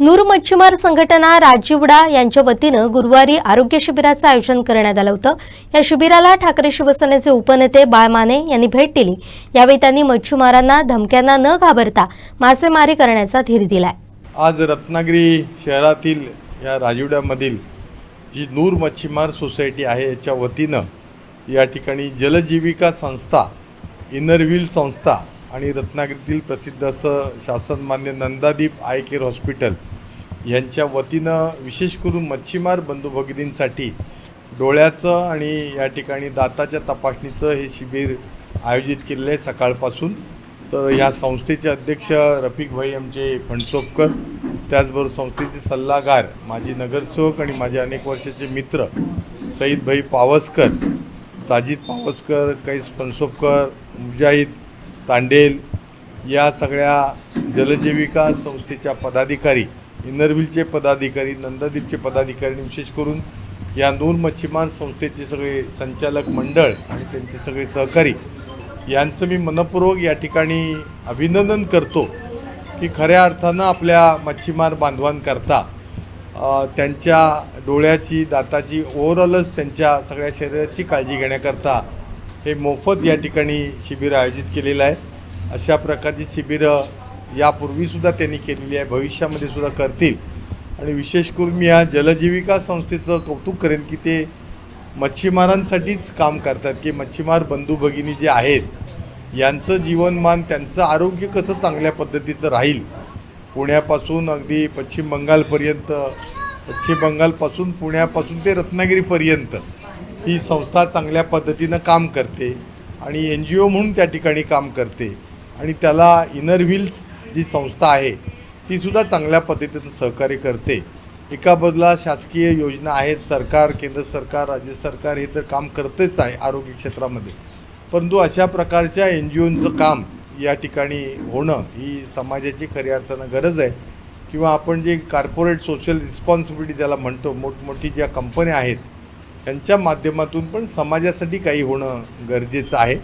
नूर मच्छीमार संघटना राजीवडा यांच्या वतीनं गुरुवारी आरोग्य शिबिराचं आयोजन करण्यात आलं होतं. या शिबिराला ठाकरे शिवसेनेचे उपनेते बाळमाने यांनी भेट दिली. यावेळी त्यांनी मच्छीमारांना धमक्यांना न घाबरता मासेमारी करण्याचा धीर दिलाय. आज रत्नागिरी शहरातील या राजीवड्यामधील जी नूर मच्छीमार सोसायटी आहे याच्या वतीनं या ठिकाणी जलजीविका संस्था इनरव्हील संस्था आणि रत्नागिरीतील प्रसिद्ध असं शासनमान्य नंदादीप आय केअर हॉस्पिटल यांच्या वतीनं विशेष करून मच्छीमार बंधू भगिनींसाठी डोळ्याचं आणि या ठिकाणी दाताच्या तपासणीचं हे शिबिर आयोजित केलेलं आहे सकाळपासून. तर ह्या संस्थेचे अध्यक्ष रफिक भाई आमचे फणसोपकर त्याचबरोबर संस्थेचे सल्लागार माजी नगरसेवक आणि माझे अनेक वर्षाचे मित्र सईद भाई पावसकर साजिद पावसकर कैस फणसोपकर मुजाहिद तांडेल या सगळ्या जलजीविका संस्थेच्या पदाधिकारी इनरव्हीलचे पदाधिकारी नंदादीपचे पदाधिकारी विशेष करून या नूर मच्छीमार संस्थेचे सगळे संचालक मंडळ आणि त्यांचे सगळे सहकारी यांचं मी मनपूर्वक या ठिकाणी अभिनंदन करतो की खऱ्या अर्थानं आपल्या मच्छीमार बांधवांकरता त्यांच्या डोळ्याची दाताची ओव्हरऑलच त्यांच्या सगळ्या शरीराची काळजी घेण्याकरता हे मोफत या ठिकाणी शिबिर आयोजित केलेलं आहे. अशा प्रकारची शिबिरं यापूर्वीसुद्धा त्यांनी केलेली आहे. भविष्यामध्ये सुद्धा करतील. आणि विशेष करून मी या जलजीविका संस्थेचं कौतुक करेन की ते मच्छीमारांसाठीच काम करतात की मच्छीमार बंधू भगिनी जे आहेत यांचं जीवनमान त्यांचं आरोग्य कसं चांगल्या पद्धतीचं राहील? पुण्यापासून अगदी पश्चिम बंगालपर्यंत पश्चिम बंगालपासून पुण्यापासून ते रत्नागिरीपर्यंत ही संस्था चांगल्या पद्धतीनं काम करते आणि एन जी ओ म्हणून त्या ठिकाणी काम करते. आणि त्याला इनर व्हील्स जी संस्था आहे तीसुद्धा चांगल्या पद्धतीनं सहकार्य करते. एका बाजूला शासकीय योजना आहेत सरकार केंद्र सरकार राज्य सरकार हे तर काम करतेच आहे आरोग्य क्षेत्रामध्ये. परंतु अशा प्रकारच्या एन जी ओंचं काम या ठिकाणी होणं ही समाजाची खऱ्या अर्थानं गरज आहे. किंवा आपण जे कॉर्पोरेट सोशल रिस्पॉन्सिबिलिटी त्याला म्हणतो मोठमोठी ज्या कंपन्या आहेत यांच्या माध्यमातून पण समाजासाठी काही होणं गरजेचं आहे.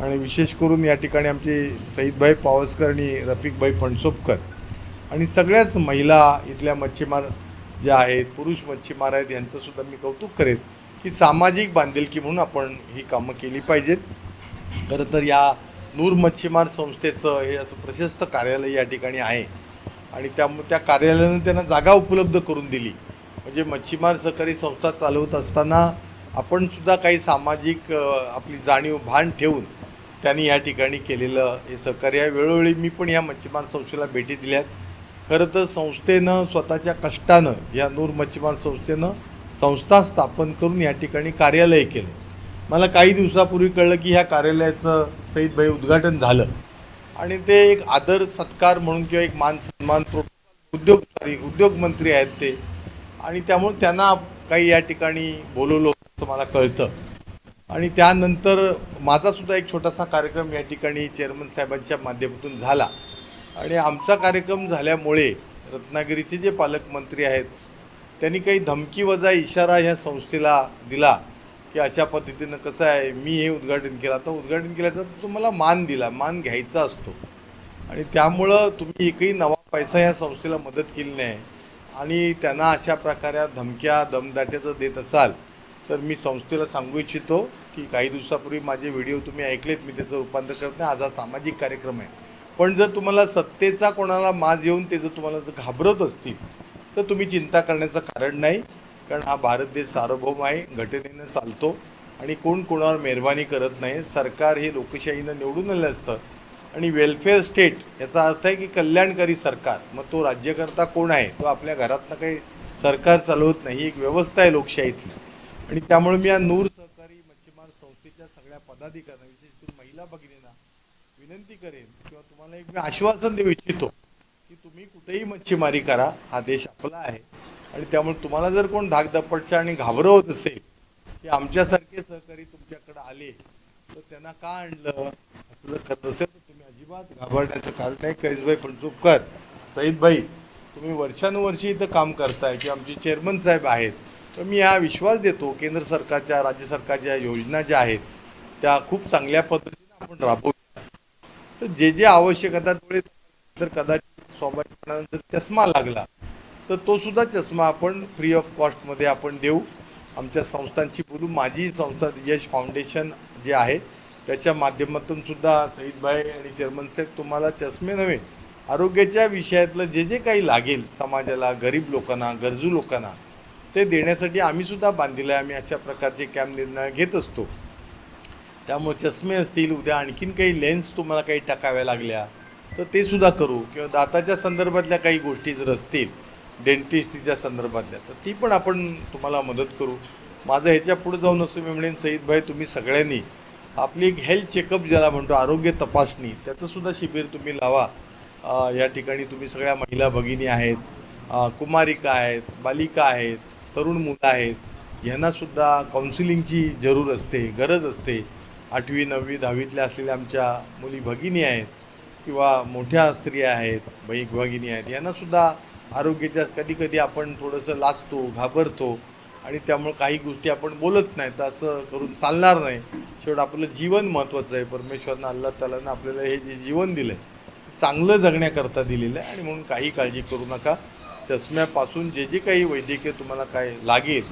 आणि विशेष करून या ठिकाणी आमचे सईदभाई पावसकर आणि रफिकभाई फणसोपकर आणि सगळ्याच महिला इथल्या मच्छीमार ज्या आहेत पुरुष मच्छीमार आहेत यांचंसुद्धा मी कौतुक करेन की सामाजिक बांधिलकी म्हणून आपण ही कामं केली पाहिजेत. खरं तर या नूर मच्छीमार संस्थेचं हे असं प्रशस्त कार्यालय या ठिकाणी आहे. आणि त्यामुळे त्या कार्यालयानं त्यांना जागा उपलब्ध करून दिली. म्हणजे मच्छीमार सहकारी संस्था चालवत असताना आपण सुद्धा काही सामाजिक आपली जाणीव भान ठेवून त्यांनी या ठिकाणी केलेलं हे सहकार्य आहे. वेळोवेळी मी पण या मच्छीमार संस्थेला भेटी दिल्यात खरं तर संस्थेनं स्वतःच्या कष्टानं या नूर मच्छीमार संस्थेनं संस्था स्थापन करून या ठिकाणी कार्यालय केलं. मला काही दिवसापूर्वी कळलं की ह्या कार्यालयाचं सईदभाई उद्घाटन झालं. आणि ते एक आदर सत्कार म्हणून किंवा एक मान सन्मान प्रोटोकॉल उद्योग उद्योगमंत्री आहेत ते. आणि त्यामुळे त्यांना काही या ठिकाणी बोलवलं असं मला कळतं. आणि त्यानंतर माझासुद्धा एक छोटासा कार्यक्रम या ठिकाणी चेअरमन साहेबांच्या माध्यमातून झाला. आणि आमचा कार्यक्रम झाल्यामुळे रत्नागिरीचे जे पालकमंत्री आहेत त्यांनी काही धमकी वजा इशारा ह्या संस्थेला दिला की अशा पद्धतीनं कसं आहे मी हे उद्घाटन केलं. आता उद्घाटन केल्याचा तुम्हाला मान दिला मान घ्यायचा असतो. आणि त्यामुळं तुम्ही एकही नवा पैसा ह्या संस्थेला मदत केली नाही. आणि त्यांना अशा प्रकारे धमक्या दमदाट्याचं देत असाल तर मी संस्थेला सांगू इच्छितो की काही दिवसापूर्वी माझे व्हिडिओ तुम्ही ऐकलेत मी त्याचं रूपांतर करत नाही. आज हा सामाजिक कार्यक्रम आहे. पण जर तुम्हाला सत्तेचा कोणाला माज येऊन ते जर तुम्हाला जर घाबरत असतील तर तुम्ही चिंता करण्याचं कारण नाही. कारण हा भारत देश सार्वभौम आहे घटनेनं चालतो आणि कोण कोणावर मेहरबानी करत नाही. सरकार हे लोकशाहीनं निवडून आलं असतं. आणि वेलफेअर स्टेट याचा अर्थ आहे की कल्याणकारी सरकार मग तो राज्यकर्ता कोण आहे? तो आपल्या घरातनं काही सरकार चालवत नाही एक व्यवस्था आहे लोकशाहीतली. आणि त्यामुळे मी या नूर सहकारी मच्छीमार संस्थेच्या सगळ्या पदाधिकाऱ्यांना विशेष करून महिला भगिनींना विनंती करेन किंवा तुम्हाला एक मी आश्वासन देऊ इच्छितो की तुम्ही कुठेही मच्छीमारी करा हा देश आपला आहे. आणि त्यामुळे तुम्हाला जर कोण धाकधपटचा आणि घाबरवत असेल की आमच्यासारखे सहकारी तुमच्याकडे आले तर त्यांना का आणलं? असं जर करत असेल तर अजिबात घाबरण्याचं कारण नाही. कैसभाई पणचुपकर सईदभाई तुम्ही वर्षानुवर्षी इथं काम करताय की आमचे चेअरमन साहेब आहेत. तर मी हा विश्वास देतो केंद्र सरकारच्या राज्य सरकारच्या योजना ज्या आहेत त्या खूप चांगल्या पद्धतीने आपण राबवूया. तर जे जे आवश्यक आता डोळे तर कदाचित स्वाभाविकपणानंतर चष्मा लागला तर तो सुद्धा चष्मा आपण फ्री ऑफ कॉस्टमध्ये आपण देऊ. आमच्या संस्थांशी बोलू. माझी संस्था यश फाउंडेशन जे आहे त्याच्या माध्यमातून सुद्धा सईदभाई आणि चेअरमन साहेब तुम्हाला चष्मे नव्हे आरोग्याच्या विषयातलं जे जे काही लागेल समाजाला गरीब लोकांना गरजू लोकांना ते देण्यासाठी आम्हीसुद्धा बांधलेलं आहे. आम्ही अशा प्रकारचे कॅम्प निर्णय घेत असतो. त्यामुळे चष्मे असतील उद्या आणखीन काही लेन्स तुम्हाला काही टाकाव्या लागल्या तर ते सुद्धा करू. किंवा दाताच्या संदर्भातल्या काही गोष्टी जर असतील डेंटिस्टच्या संदर्भातल्या तर ती पण आपण तुम्हाला मदत करू. माझं ह्याच्या पुढे जाऊन असं मी म्हणेन सईदभाई तुम्ही सगळ्यांनी आपली एक हेल्थ चेकअप ज्याला म्हणतो आरोग्य तपासणी त्याचंसुद्धा शिबिर तुम्ही लावा. या ठिकाणी तुम्ही सगळ्या महिला भगिनी आहेत कुमारिका आहेत बालिका आहेत तरुण मुलं आहेत यांनासुद्धा काउन्सिलिंगची जरूर असते गरज असते. आठवी नववी दहावीतल्या असलेल्या आमच्या मुली भगिनी आहेत किंवा मोठ्या स्त्रिया आहेत बहीक भगिनी आहेत यांनासुद्धा आरोग्याच्या कधी कधी आपण थोडंसं लाचतो घाबरतो. आणि त्यामुळे काही गोष्टी आपण बोलत नाही तर असं करून चालणार नाही. शेवट आपलं जीवन महत्त्वाचं आहे. परमेश्वरनं अल्ला तालानं आपल्याला हे जे जीवन दिलं आहे चांगलं जगण्याकरता दिलेलं आहे. आणि म्हणून काही काळजी करू नका. चष्म्यापासून जे जे काही वैद्यकीय तुम्हाला काय लागेल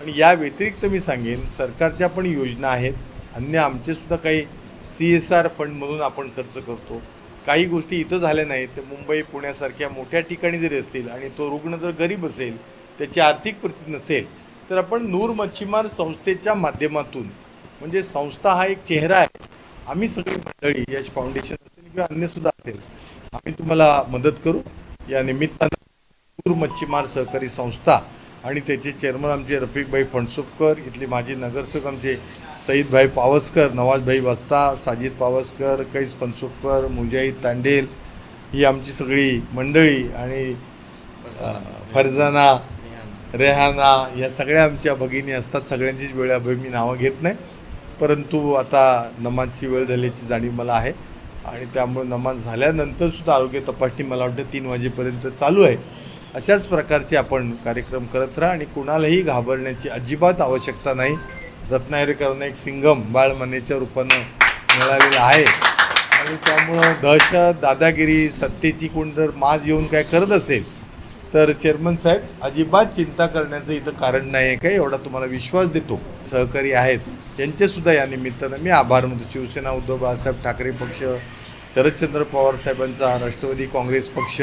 आणि या व्यतिरिक्त मी सांगेन सरकारच्या पण योजना आहेत. अन्य आमचेसुद्धा काही सी एस आर फंडमधून आपण खर्च करतो. काही गोष्टी इथं झाल्या नाहीत. तर मुंबई पुण्यासारख्या मोठ्या ठिकाणी जरी असतील आणि तो रुग्ण जर गरीब असेल त्याची आर्थिक परिस्थिती नसेल तर आपण नूर मच्छीमार संस्थेच्या माध्यमातून म्हणजे संस्था हा एक चेहरा आहे. आम्ही सगळी मंडळी यश फाउंडेशन असेल किंवा अन्यसुद्धा असेल आम्ही तुम्हाला मदत करू. या निमित्तानं नूर मच्छीमार सहकारी संस्था आणि त्याचे चेअरमन आमचे रफिकभाई फणसुपकर इथले माजी नगरसेवक आमचे सईदभाई पावसकर नवाजभाई वस्ता साजिद पावसकर कैस फणसुपकर मुजाहिद तांडेल ही आमची सगळी मंडळी आणि फरजाना रेहाना या सगळ्या आमच्या भगिनी असतात. सगळ्यांचीच वेळ अभय मी नावं घेत नाही. परंतु आता नमाजची वेळ झाल्याची जाणीव मला आहे. आणि त्यामुळे नमाज झाल्यानंतर सुद्धा आरोग्य तपासणी मला वाटतं तीन वाजेपर्यंत चालू आहे. अशाच प्रकारचे आपण कार्यक्रम करत राहा आणि कुणालाही घाबरण्याची अजिबात आवश्यकता नाही. रत्नागिरीकरांना एक सिंगम बाळमनेच्या रूपानं मिळालेलं आहे. आणि त्यामुळं दहशत दादागिरी सत्तेची कोण जर माज येऊन काय करत असेल तर चेअरमन साहेब अजिबात चिंता करण्याचं इथं कारण नाही आहे काय एवढा तुम्हाला विश्वास देतो. सहकारी आहेत. त्यांचेसुद्धा या निमित्तानं मी आभार म्हणतो शिवसेना उद्धव बाळासाहेब ठाकरे पक्ष शरदचंद्र पवार साहेबांचा राष्ट्रवादी काँग्रेस पक्ष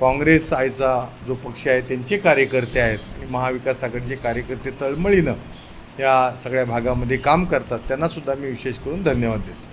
काँग्रेस आयचा जो पक्ष आहे त्यांचे कार्यकर्ते आहेत. आणि महाविकास आघाडीचे कार्यकर्ते तळमळीनं या सगळ्या भागामध्ये काम करतात. त्यांनासुद्धा मी विशेष करून धन्यवाद देतो.